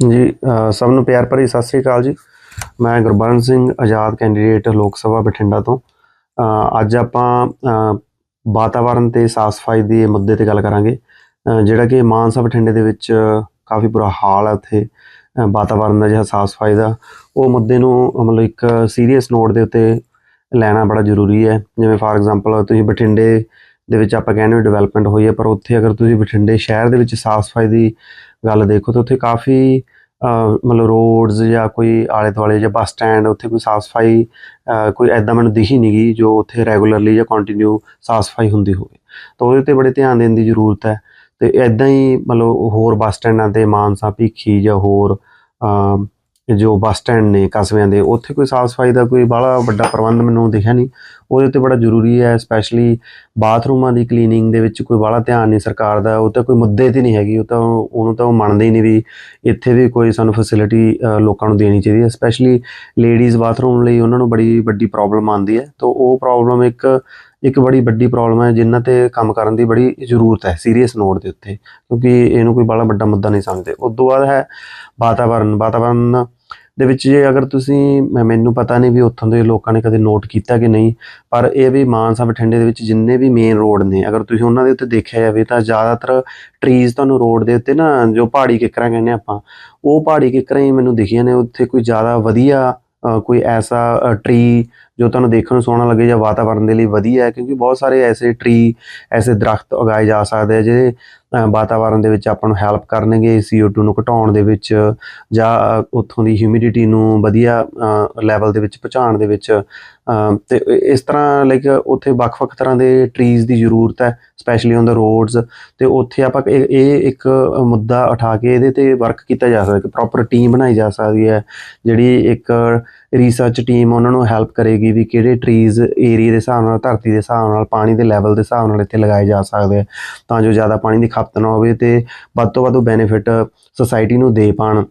ਜੀ ਸਭ ਨੂੰ ਪਿਆਰ ਭਰੀ ਸਤਿ ਸ੍ਰੀ ਅਕਾਲ ਜੀ। ਮੈਂ ਗੁਰਬਰਨ ਸਿੰਘ ਆਜ਼ਾਦ ਕੈਂਡੀਡੇਟ ਲੋਕ ਸਭਾ ਬਠਿੰਡਾ ਤੋਂ। ਅੱਜ ਆਪਾਂ ਅ, ਵਾਤਾਵਰਣ ਤੇ ਸਾਫ਼ ਸਫ਼ਾਈ ਦੇ ਮੁੱਦੇ ਤੇ ਗੱਲ ਕਰਾਂਗੇ। ਜਿਹੜਾ ਕਿ ਮਾਨਸਾ ਬਠਿੰਡੇ ਦੇ ਵਿੱਚ ਕਾਫੀ ਬੁਰਾ ਹਾਲ ਹੈ ਉੱਥੇ। ਅ, ਵਾਤਾਵਰਣ ਦਾ ਜਿਹੜਾ ਸਾਫ਼ ਸਫ਼ਾਈ ਦਾ ਉਹ ਮੁੱਦੇ ਨੂੰ ਮਤਲਬ ਇੱਕ ਸੀਰੀਅਸ ਨੋਟ ਦੇ ਉੱਤੇ ਲੈਣਾ ਬੜਾ ਜ਼ਰੂਰੀ ਹੈ। ਜਿਵੇਂ ਫਾਰ ਐਗਜ਼ਾਮਪਲ ਤੁਸੀਂ ਬਠਿੰਡੇ ਦੇ ਵਿੱਚ ਆਪਾਂ ਕਹਿੰਦੇ ਹੋ ਡਿਵੈਲਪਮੈਂਟ ਹੋਈ ਹੈ, ਪਰ ਉੱਥੇ ਅਗਰ ਤੁਸੀਂ ਬਠਿੰਡੇ ਸ਼ਹਿਰ ਦੇ ਵਿੱਚ ਸਾਫ਼ ਸਫ਼ਾਈ ਦੀ ਗੱਲ ਦੇਖੋ ਤਾਂ ਉੱਥੇ ਕਾਫੀ ਮਤਲਬ ਰੋਡਸ ਜਾਂ ਕੋਈ ਆਲੇ ਦੁਆਲੇ ਜਾਂ ਬੱਸ ਸਟੈਂਡ ਉੱਥੇ ਕੋਈ ਸਾਫ਼ ਸਫ਼ਾਈ ਕੋਈ ਐਦਾਂ ਮੈਨੂੰ ਦਿਖੀ ਨਹੀਂ ਗਈ ਜੋ ਉੱਥੇ ਰੈਗੂਲਰਲੀ ਜਾਂ ਕੰਟੀਨਿਊ ਸਾਫ਼ ਸਫ਼ਾਈ ਹੁੰਦੀ ਹੋਵੇ। ਤਾਂ ਉਹਦੇ ਤੇ ਬੜੇ ਧਿਆਨ ਦੇਣ ਦੀ ਜ਼ਰੂਰਤ ਹੈ ਤੇ ਐਦਾਂ ਹੀ ਮਤਲਬ ਹੋਰ ਬੱਸ ਸਟੈਂਡਾਂ ਤੇ ਮਾਨਸਾ, ਭੀਖੀ ਜਾਂ ਹੋਰ ਜੋ ਬੱਸ ਸਟੈਂਡ ਨੇ ਕਸਬਿਆਂ ਦੇ, ਉੱਥੇ ਕੋਈ ਸਾਫ਼ ਸਫ਼ਾਈ ਦਾ ਕੋਈ ਬਾਹਲਾ ਵੱਡਾ ਪ੍ਰਬੰਧ ਮੈਨੂੰ ਦਿਖਿਆ ਨਹੀਂ। ਉਹਦੇ ਉੱਤੇ ਬੜਾ ਜ਼ਰੂਰੀ ਹੈ ਸਪੈਸ਼ਲੀ ਬਾਥਰੂਮਾਂ ਦੀ ਕਲੀਨਿੰਗ ਦੇ ਵਿੱਚ ਕੋਈ ਬਾਹਲਾ ਧਿਆਨ ਨਹੀਂ ਸਰਕਾਰ ਦਾ, ਉਹ ਤਾਂ ਕੋਈ ਮੁੱਦੇ ਤੇ ਨਹੀਂ ਹੈਗੀ, ਉਹ ਤਾਂ ਉਹਨੂੰ ਤਾਂ ਉਹ ਮੰਨਦੇ ਹੀ ਨਹੀਂ ਵੀ ਇੱਥੇ ਵੀ ਕੋਈ ਸਾਨੂੰ ਫੈਸਿਲਿਟੀ ਲੋਕਾਂ ਨੂੰ ਦੇਣੀ ਚਾਹੀਦੀ ਹੈ। ਸਪੈਸ਼ਲੀ ਲੇਡੀਜ਼ ਬਾਥਰੂਮ ਲਈ ਉਹਨਾਂ ਨੂੰ ਬੜੀ ਵੱਡੀ ਪ੍ਰੋਬਲਮ ਆਉਂਦੀ ਹੈ। ਤਾਂ ਉਹ ਪ੍ਰੋਬਲਮ ਇੱਕ ਇੱਕ ਬੜੀ ਵੱਡੀ ਪ੍ਰੋਬਲਮ ਹੈ, ਜਿਨ੍ਹਾਂ ਤੇ ਕੰਮ ਕਰਨ ਦੀ ਬੜੀ ਜ਼ਰੂਰਤ ਹੈ ਸੀਰੀਅਸ ਨੋਟ ਦੇ ਉੱਤੇ। ਕਿਉਂਕਿ ਇਹਨੂੰ ਕੋਈ ਬੜਾ ਵੱਡਾ ਮੁੱਦਾ ਨਹੀਂ ਸਮਝਦੇ। ਉਸ ਤੋਂ ਬਾਅਦ ਹੈ ਵਾਤਾਵਰਨ ਵਾਤਾਵਰਨ ਦੇ ਵਿੱਚ ਜੇ ਅਗਰ ਤੁਸੀਂ ਮੈਨੂੰ ਪਤਾ ਨਹੀਂ ਵੀ ਉੱਥੋਂ ਦੇ ਲੋਕਾਂ ਨੇ ਕਦੇ ਨੋਟ ਕੀਤਾ ਕਿ ਨਹੀਂ ਪਰ ਇਹ ਵੀ ਮਾਨਸਾ ਬਠਿੰਡੇ ਦੇ ਵਿੱਚ ਜਿੰਨੇ ਵੀ ਮੇਨ ਰੋਡ ਨੇ ਅਗਰ ਤੁਸੀਂ ਉਹਨਾਂ ਦੇ ਉੱਤੇ ਦੇਖਿਆ ਜਾਵੇ ਤਾਂ ਜ਼ਿਆਦਾਤਰ ਟਰੀਜ਼ ਤੁਹਾਨੂੰ ਰੋਡ ਦੇ ਉੱਤੇ ਨਾ ਜੋ ਪਹਾੜੀ ਕਿੱਕਰਾਂ ਕਹਿੰਦੇ ਆਪਾਂ ਉਹ ਪਹਾੜੀ ਕਿੱਕਰਾਂ ਹੀ ਮੈਨੂੰ ਦਿਖੀਆਂ ਨੇ ਉੱਥੇ ਕੋਈ ਜ਼ਿਆਦਾ ਵਧੀਆ ਅ, ਕੋਈ ਐਸਾ ਟਰੀ ਜੋ ਤੁਹਾਨੂੰ ਦੇਖਣ ਨੂੰ ਸੋਹਣਾ ਲੱਗੇ ਜਾਂ ਵਾਤਾਵਰਣ ਦੇ ਲਈ ਵਧੀਆ ਹੈ ਕਿਉਂਕਿ ਬਹੁਤ ਸਾਰੇ ਐਸੇ ਟਰੀ ਐਸੇ ਦਰਖਤ ਉਗਾਏ ਜਾ ਸਕਦੇ ਆ ਜਿਹੜੇ ਅ, ਵਾਤਾਵਰਣ ਦੇ ਵਿੱਚ ਆਪਾਂ ਨੂੰ ਹੈਲਪ ਕਰਨਗੇ CO2 ਨੂੰ ਘਟਾਉਣ ਦੇ ਵਿੱਚ ਜਾਂ ਉੱਥੋਂ ਦੀ ਹਿਊਮਿਡਿਟੀ ਨੂੰ ਵਧੀਆ ਲੈਵਲ ਦੇ ਵਿੱਚ ਪਹੁੰਚਾਉਣ ਦੇ ਵਿੱਚ ਅ, ਤੇ ਇਸ ਤਰ੍ਹਾਂ ਲਾਈਕ ਉੱਥੇ ਵੱਖ-ਵੱਖ ਤਰ੍ਹਾਂ ਦੇ ਟਰੀਜ਼ ਦੀ ਜ਼ਰੂਰਤ ਹੈ ਸਪੈਸ਼ਲੀ ਔਨ ਦਾ ਰੋਡਸ ਤੇ ਉੱਥੇ ਆਪਾਂ ਇਹ ਇਹ ਇੱਕ ਮੁੱਦਾ ਉਠਾ ਕੇ ਇਹਦੇ ਤੇ ਵਰਕ ਕੀਤਾ ਜਾ ਸਕਦਾ ਕਿ ਪ੍ਰੋਪਰ ਟੀਮ ਬਣਾਈ ਜਾ ਸਕਦੀ ਹੈ ਜਿਹੜੀ ਇੱਕ ਰਿਸਰਚ ਟੀਮ ਉਹਨਾਂ ਨੂੰ ਹੈਲਪ ਕਰੇਗੀ ਵੀ ਕਿਹੜੇ ਟਰੀਜ਼ ਏਰੀਆ ਦੇ ਹਿਸਾਬ ਨਾਲ, ਧਰਤੀ ਦੇ ਹਿਸਾਬ ਨਾਲ, ਪਾਣੀ ਦੇ ਲੈਵਲ ਦੇ ਹਿਸਾਬ ਨਾਲ ਇੱਥੇ ਲਗਾਏ ਜਾ ਸਕਦੇ ਆ ਤਾਂ ਜੋ ਜ਼ਿਆਦਾ ਪਾਣੀ ਦੀ ਖਪਤ ਨਾ ਹੋਵੇ ਤੇ ਵੱਧ ਤੋਂ ਵੱਧ ਬੈਨੀਫਿਟ ਸੋਸਾਇਟੀ ਨੂੰ ਦੇ ਪਾਣ।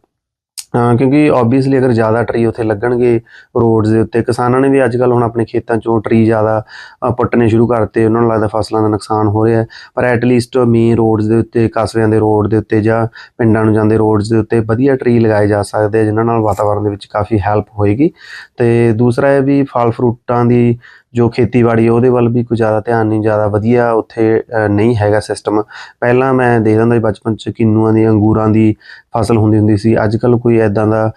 ਕਿਉਂਕਿ ਆਬਵੀਅਸਲੀ ਅਗਰ ਜ਼ਿਆਦਾ ਟਰੀ ਉੱਥੇ ਲੱਗਣਗੇ ਰੋਡਸ ਦੇ ਉੱਤੇ, ਕਿਸਾਨਾਂ ਨੇ ਵੀ ਅੱਜ ਕੱਲ ਹੁਣ ਆਪਣੇ ਖੇਤਾਂ 'ਚੋਂ ਟਰੀ ਜ਼ਿਆਦਾ, ਅਹ, ਪੁੱਟਣੇ ਸ਼ੁਰੂ ਕਰਤੇ, ਉਹਨਾਂ ਨੂੰ ਲੱਗਦਾ ਫਸਲਾਂ ਦਾ ਨੁਕਸਾਨ ਹੋ ਰਿਹਾ ਪਰ ਐਟ ਲੀਸਟ ਮੇਨ ਰੋਡਸ ਦੇ ਉੱਤੇ, ਕਸਬਿਆਂ ਦੇ ਰੋਡ ਦੇ ਉੱਤੇ ਜਾਂ ਪਿੰਡਾਂ ਨੂੰ ਜਾਂਦੇ ਰੋਡਸ ਦੇ ਉੱਤੇ ਵਧੀਆ ਟਰੀ ਲਗਾਏ ਜਾ ਸਕਦੇ ਆ, ਜਿਨ੍ਹਾਂ ਨਾਲ ਵਾਤਾਵਰਣ ਦੇ ਵਿੱਚ ਕਾਫੀ ਹੈਲਪ ਹੋਏਗੀ। ਤੇ ਦੂਸਰਾ ਇਹ ਵੀ ਫਲ ਫਰੂਟਾਂ ਦੀ ਜੋ ਖੇਤੀਬਾੜੀ ਉਹਦੇ ਵੱਲ ਵੀ ਕੋਈ ਜ਼ਿਆਦਾ ਧਿਆਨ ਨਹੀਂ, ਜ਼ਿਆਦਾ ਵਧੀਆ ਉੱਥੇ ਨਹੀਂ ਹੈਗਾ ਸਿਸਟਮ ਪਹਿਲਾਂ ਮੈਂ ਦੇਖਦਾ ਹੁੰਦਾ ਸੀ ਬਚਪਨ 'ਚ ਕਿੰਨੂਆਂ ਦੀ ਅੰਗੂਰਾਂ ਦੀ ਫਸਲ ਹੁੰਦੀ ਹੁੰਦੀ ਸੀ। ਅੱਜ ਕੱਲ ਕੋਈ ਐਦਾਂ ਦਾ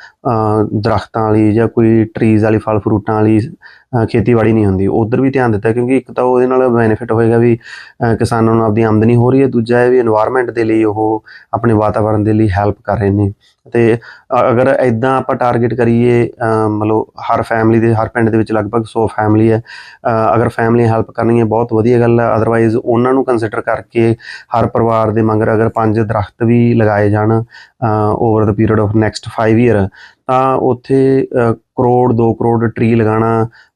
ਦਰਖਤਾਂ ਵਾਲੀ ਜਾਂ ਕੋਈ ਟਰੀਜ਼ ਵਾਲੀ, ਫਲ ਫਰੂਟਾਂ ਵਾਲੀ ਖੇਤੀਬਾੜੀ ਨਹੀਂ ਹੁੰਦੀ। ਉਧਰ ਵੀ ਧਿਆਨ ਦਿੱਤਾ ਕਿਉਂਕਿ ਇੱਕ ਤਾਂ ਉਹਦੇ ਨਾਲ ਬੈਨੀਫਿਟ ਹੋਏਗਾ ਵੀ ਕਿਸਾਨਾਂ ਨੂੰ ਆਪਣੀ ਆਮਦਨੀ ਹੋ ਰਹੀ ਹੈ। ਦੂਜਾ ਹੈ ਵੀ এনवायरमेंट ਦੇ ਲਈ ਉਹ ਆਪਣੇ ਵਾਤਾਵਰਣ ਦੇ ਲਈ ਹੈਲਪ ਕਰ ਰਹੇ ਨੇ। ਤੇ ਅਗਰ ਐਦਾਂ ਆਪਾਂ ਟਾਰਗੇਟ ਕਰੀਏ ਮਤਲਬ ਹਰ ਫੈਮਿਲੀ ਦੇ, ਹਰ ਪਿੰਡ ਦੇ ਵਿੱਚ ਲਗਭਗ 100 ਫੈਮਿਲੀ ਹੈ। ਅਗਰ ਫੈਮਿਲੀ ਹੈਲਪ ਕਰਨੀ ਹੈ ਬਹੁਤ ਵਧੀਆ ਗੱਲ ਹੈ। ਅਦਰਵਾਈਜ਼ ਉਹਨਾਂ ਨੂੰ ਕੰਸੀਡਰ ਕਰਕੇ ਹਰ ਪਰਿਵਾਰ ਦੇ ਮੰਗਰ ਅਗਰ ਪੰਜ ਦਰਖਤ ਵੀ ਲਗਾਏ ਜਾਣ over the period of next 5 year ਤਾਂ ਉੱਥੇ ਕਰੋੜ 2 ਕਰੋੜ ਟਰੀ ਲਗਾਉਣਾ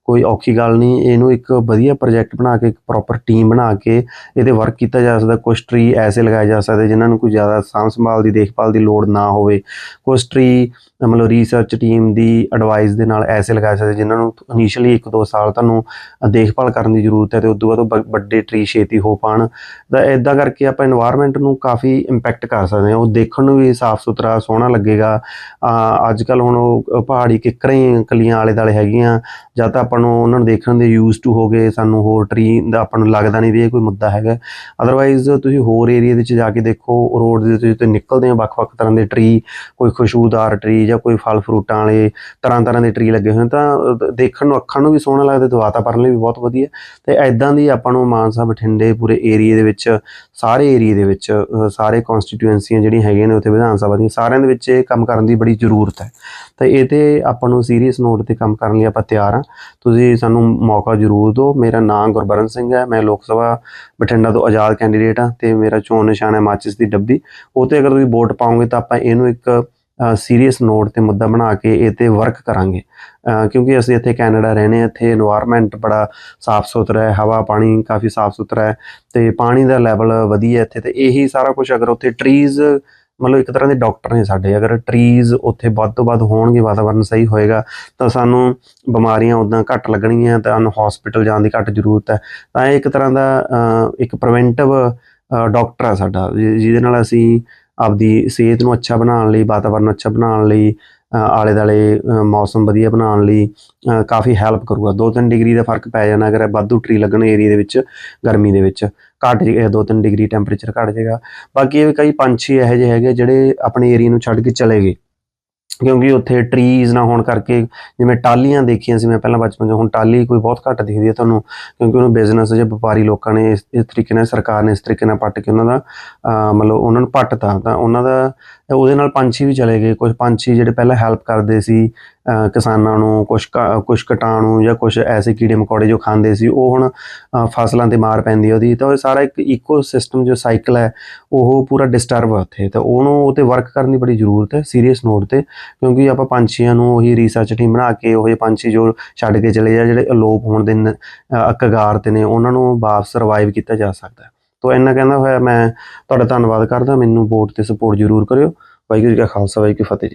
ਕੋਈ ਔਖੀ ਗੱਲ ਨਹੀਂ, ਇਹਨੂੰ ਇੱਕ ਵਧੀਆ ਪ੍ਰੋਜੈਕਟ ਬਣਾ ਕੇ, ਇੱਕ ਪ੍ਰੋਪਰ ਟੀਮ ਬਣਾ ਕੇ ਇਹਦੇ ਵਰਕ ਕੀਤਾ ਜਾ ਸਕਦਾ। ਕੁਝ ਟਰੀ ਐਸੇ ਲਗਾਏ ਜਾ ਸਕਦੇ ਜਿਨ੍ਹਾਂ ਨੂੰ ਕੋਈ ਜ਼ਿਆਦਾ ਸਾਂਭ ਸੰਭਾਲ ਦੀ, ਦੇਖਭਾਲ ਦੀ ਲੋੜ ਨਾ ਹੋਵੇ। ਕੁਝ ਟਰੀ ਮਤਲਬ ਰਿਸਰਚ ਟੀਮ ਦੀ ਐਡਵਾਈਸ ਦੇ ਨਾਲ ਐਸੇ ਲਗਾਏ ਸਕਦੇ ਜਿਨ੍ਹਾਂ ਨੂੰ ਇਨੀਸ਼ੀਅਲੀ 1-2 ਸਾਲ ਤੁਹਾਨੂੰ ਦੇਖਭਾਲ ਕਰਨ ਦੀ ਜ਼ਰੂਰਤ ਹੈ ਤੇ ਉਸ ਤੋਂ ਬਾਅਦ ਵੱਡੇ ਟਰੀ ਛੇਤੀ ਹੋ ਪਾਣ। ਤਾਂ ਇਦਾਂ ਕਰਕੇ ਆਪਾਂ এনवायरमेंट ਨੂੰ ਕਾਫੀ ਇੰਪੈਕਟ ਕਰ ਸਕਦੇ ਹਾਂ। ਉਹ ਦੇਖਣ ਨੂੰ ਵੀ ਸਾਫ਼ ਸੁਥਰਾ, ਸੋਹਣਾ ਲੱਗੇਗਾ। ਅੱਜ ਕੱਲ ਹੁਣ ਉਹ ਪਹਾੜੀ ਕਿਕਰਾਂ ਕਲੀਆਂ ਆਲੇ ਦਾਲੇ ਹੈਗੀਆਂ। ਜਾਂ ਤਾਂ ਆਪਾਂ ਆਪਾਂ ਨੂੰ ਉਹਨਾਂ ਨੂੰ ਦੇਖਣ ਦੇ ਯੂਜ਼ ਟੂ ਹੋ ਗਏ, ਸਾਨੂੰ ਹੋਰ ਟਰੀ ਦਾ ਆਪਾਂ ਨੂੰ ਲੱਗਦਾ ਨਹੀਂ ਵੀ ਇਹ ਕੋਈ ਮੁੱਦਾ ਹੈਗਾ। ਅਦਰਵਾਈਜ਼ ਤੁਸੀਂ ਹੋਰ ਏਰੀਆ ਦੇ ਵਿੱਚ ਜਾ ਕੇ ਦੇਖੋ ਰੋਡ ਦੇ ਤੁਸੀਂ ਜਿੱਥੇ ਨਿਕਲਦੇ ਆ ਵੱਖ-ਵੱਖ ਤਰ੍ਹਾਂ ਦੇ ਟਰੀ ਕੋਈ ਖੁਸ਼ਬੂਦਾਰ ਟਰੀ ਜਾਂ ਕੋਈ ਫਲ ਫਰੂਟਾਂ ਵਾਲੇ ਤਰ੍ਹਾਂ ਤਰ੍ਹਾਂ ਦੇ ਟਰੀ ਲੱਗੇ ਹੋਏ ਨੇ, ਤਾਂ ਦੇਖਣ ਨੂੰ, ਅੱਖਾਂ ਨੂੰ ਵੀ ਸੋਹਣਾ ਲੱਗਦਾ ਤੇ ਵਾਤਾਵਰਨ ਲਈ ਵੀ ਬਹੁਤ ਵਧੀਆ। ਤੇ ਐਦਾਂ ਦੀ ਆਪਾਂ ਨੂੰ ਮਾਨਸਾ, ਬਠਿੰਡੇ ਪੂਰੇ ਏਰੀਆ ਦੇ ਵਿੱਚ, ਸਾਰੇ ਏਰੀਆ ਦੇ ਵਿੱਚ ਸਾਰੇ ਕਨਸਟੀਟਿਊਐਂਸੀਆਂ ਜਿਹੜੀਆਂ ਹੈਗੀਆਂ ਨੇ ਉੱਥੇ ਵਿਧਾਨ ਸਭਾ ਦੀਆਂ, ਸਾਰਿਆਂ ਦੇ ਵਿੱਚ ਇਹ ਕੰਮ ਕਰਨ ਦੀ ਬੜੀ ਜ਼ਰੂਰਤ ਹੈ। ਤਾਂ ਇਹ ਤੇ ਆਪਾਂ ਨੂੰ ਸੀਰੀਅਸ ਨੋਟ ਤੇ ਕੰਮ ਕਰਨ ਲਈ ਆਪਾਂ ਤਿਆਰ ਹਾਂ। ਤੁਸੀਂ ਸਾਨੂੰ ਮੌਕਾ ਜ਼ਰੂਰ ਦਿਓ। ਮੇਰਾ ਨਾਮ ਗੁਰਬਰਨ ਸਿੰਘ ਹੈ। ਮੈਂ ਲੋਕ ਸਭਾ ਬਠਿੰਡਾ ਤੋਂ ਆਜ਼ਾਦ ਕੈਂਡੀਡੇਟ ਹਾਂ ਤੇ ਮੇਰਾ ਚੋਣ ਨਿਸ਼ਾਨ ਹੈ ਮਾਚਿਸ ਦੀ ਡੱਬੀ। ਉਹ ਅਗਰ ਤੁਸੀਂ ਵੋਟ ਪਾਓਗੇ ਤਾਂ ਆਪਾਂ ਇਹਨੂੰ ਇੱਕ ਸੀਰੀਅਸ ਨੋਟ ਤੇ ਮੁੱਦਾ ਬਣਾ ਕੇ ਇਹ ਤੇ ਵਰਕ ਕਰਾਂਗੇ। ਕਿਉਂਕਿ ਅਸੀਂ ਇੱਥੇ ਕੈਨੇਡਾ ਰਹਿੰਦੇ ਆ ਇੱਥੇ এনवायरमेंट ਬੜਾ ਸਾਫ਼ ਸੁਥਰਾ ਹੈ, ਹਵਾ, ਪਾਣੀ ਕਾਫੀ ਸਾਫ਼ ਸੁਥਰਾ ਹੈ ਤੇ ਪਾਣੀ ਦਾ ਲੈਵਲ ਵਧੀਆ ਇੱਥੇ ਤੇ ਇਹੀ ਸਾਰਾ ਕੁਝ ਅਗਰ ਉੱਥੇ ਟਰੀਜ਼ ਮਤਲਬ ਇੱਕ ਤਰ੍ਹਾਂ ਦੇ ਡਾਕਟਰ ਨੇ ਸਾਡੇ, ਅਗਰ ਟਰੀਜ਼ ਉੱਥੇ ਵੱਧ ਤੋਂ ਵੱਧ ਹੋਣਗੇ, ਵਾਤਾਵਰਨ ਸਹੀ ਹੋਏਗਾ, ਤਾਂ ਸਾਨੂੰ ਬਿਮਾਰੀਆਂ ਉਦਾਂ ਘੱਟ ਲੱਗਣਗੀਆਂ, ਤਾਂ ਸਾਨੂੰ ਹਸਪੀਟਲ ਜਾਣ ਦੀ ਘੱਟ ਜ਼ਰੂਰਤ ਹੈ। ਤਾਂ ਇਹ ਇੱਕ ਤਰ੍ਹਾਂ ਦਾ ਇੱਕ ਪ੍ਰੀਵੈਂਟਿਵ ਡਾਕਟਰ ਆ ਸਾਡਾ ਜਿਹਦੇ ਨਾਲ ਅਸੀਂ ਆਪਦੀ ਸਿਹਤ ਨੂੰ ਅੱਛਾ ਬਣਾਉਣ ਲਈ, ਵਾਤਾਵਰਨ ਅੱਛਾ ਬਣਾਉਣ ਲਈ ਆਲੇ ਦਾਲੇ ਮੌਸਮ ਵਧੀਆ ਬਣਾਉਣ ਲਈ ਕਾਫੀ ਹੈਲਪ ਕਰੂਗਾ। 2-3 ਡਿਗਰੀ ਦਾ ਫ਼ਰਕ ਪੈ ਜਾਣਾ ਅਗਰ ਵਾਧੂ ਟਰੀ ਲੱਗਣ ਏਰੀਆ ਦੇ ਵਿੱਚ, ਗਰਮੀ ਦੇ ਵਿੱਚ, ਘੱਟ ਜੇ 2-3 ਡਿਗਰੀ ਟੈਂਪਰੇਚਰ ਘਟ ਜਾਏਗਾ ਬਾਕੀ ਇਹ ਕਈ ਪੰਛੀ ਇਹੋ ਜਿਹੇ ਹੈਗੇ ਜਿਹੜੇ ਆਪਣੇ ਏਰੀਆ ਨੂੰ ਛੱਡ ਕੇ ਚਲੇ ਗਏ। ਕਿਉਂਕਿ ਉੱਥੇ ਟਰੀਜ਼ ਨਾ ਹੋਣ ਕਰਕੇ ਜਿਵੇਂ ਟਾਲੀਆਂ ਦੇਖੀਆਂ ਸੀ ਮੈਂ ਪਹਿਲਾਂ ਬਚਪਨ 'ਚ, ਹੁਣ ਟਾਲੀ ਕੋਈ ਬਹੁਤ ਘੱਟ ਦਿਖਦੀ ਹੈ ਤੁਹਾਨੂੰ, ਕਿਉਂਕਿ ਉਹਨੂੰ ਬਿਜ਼ਨਸ ਜਾਂ ਵਪਾਰੀ ਲੋਕਾਂ ਨੇ ਇਸ ਇਸ ਤਰੀਕੇ ਨਾਲ, ਸਰਕਾਰ ਨੇ ਇਸ ਤਰੀਕੇ ਨਾਲ ਪੱਟ ਕੇ ਉਹਨਾਂ ਦਾ ਮਤਲਬ ਉਹਨਾਂ ਨੂੰ ਪੱਟਤਾ, ਤਾਂ ਉਹਨਾਂ ਦਾ, ਉਹਦੇ ਨਾਲ ਪੰਛੀ ਵੀ ਚਲੇ ਗਏ ਕੁਝ ਪੰਛੀ ਜਿਹੜੇ ਪਹਿਲਾਂ ਹੈਲਪ ਕਰਦੇ ਸੀ ਕਿਸਾਨਾਂ ਨੂੰ ਕੁਝ ਕੁਝ ਕਟਾਣੂ ਜਾਂ ਕੁਝ ਐਸੇ ਕੀੜੇ ਮਕੌੜੇ ਜੋ ਖਾਂਦੇ ਸੀ, ਉਹ ਹੁਣ ਫਸਲਾਂ ਤੇ ਮਾਰ ਪੈਂਦੀ ਉਹਦੀ, ਤਾਂ ਉਹ ਸਾਰਾ ਇੱਕ ਇਕੋਸਿਸਟਮ ਜੋ ਸਾਈਕਲ ਹੈ, ਉਹ ਪੂਰਾ ਡਿਸਟਰਬ ਹੈ ਉੱਥੇ, ਤਾਂ ਉਹਨੂੰ ਉਹ ਤੇ ਵਰਕ ਕਰਨ ਦੀ ਬੜੀ ਜ਼ਰੂਰਤ ਹੈ ਸੀਰੀਅਸ ਨੋਟ ਤੇ ਕਿਉਂਕਿ ਆਪਾਂ ਪੰਛੀਆਂ ਨੂੰ ਉਹੀ ਰਿਸਰਚ ਟੀਮ ਬਣਾ ਕੇ ਉਹ ਪੰਛੀ ਜੋ ਛੱਡ ਕੇ ਚਲੇ ਜਾ ਜਿਹੜੇ ਅਲੋਪ ਹੋਣ ਦੇ ਨ- ਕਗਾਰ ਤੇ ਨੇ, ਉਹਨਾਂ ਨੂੰ ਵਾਪਸ ਸਰਵਾਈਵ ਕੀਤਾ ਜਾ ਸਕਦਾ ਹੈ। ਤੋ ਇੰਨਾ ਕਹਿੰਦਾ ਹੋਇਆ ਮੈਂ ਤੁਹਾਡਾ ਧੰਨਵਾਦ ਕਰਦਾ, ਮੈਨੂੰ ਵੋਟ ਤੇ ਸਪੋਰਟ ਜ਼ਰੂਰ ਕਰਿਓ। ਵਾਹਿਗੁਰੂ ਜੀ ਕਾ ਖਾਲਸਾ, ਵਾਹਿਗੁਰੂ ਜੀ ਕੀ ਫਤਿਹ ਜੀ।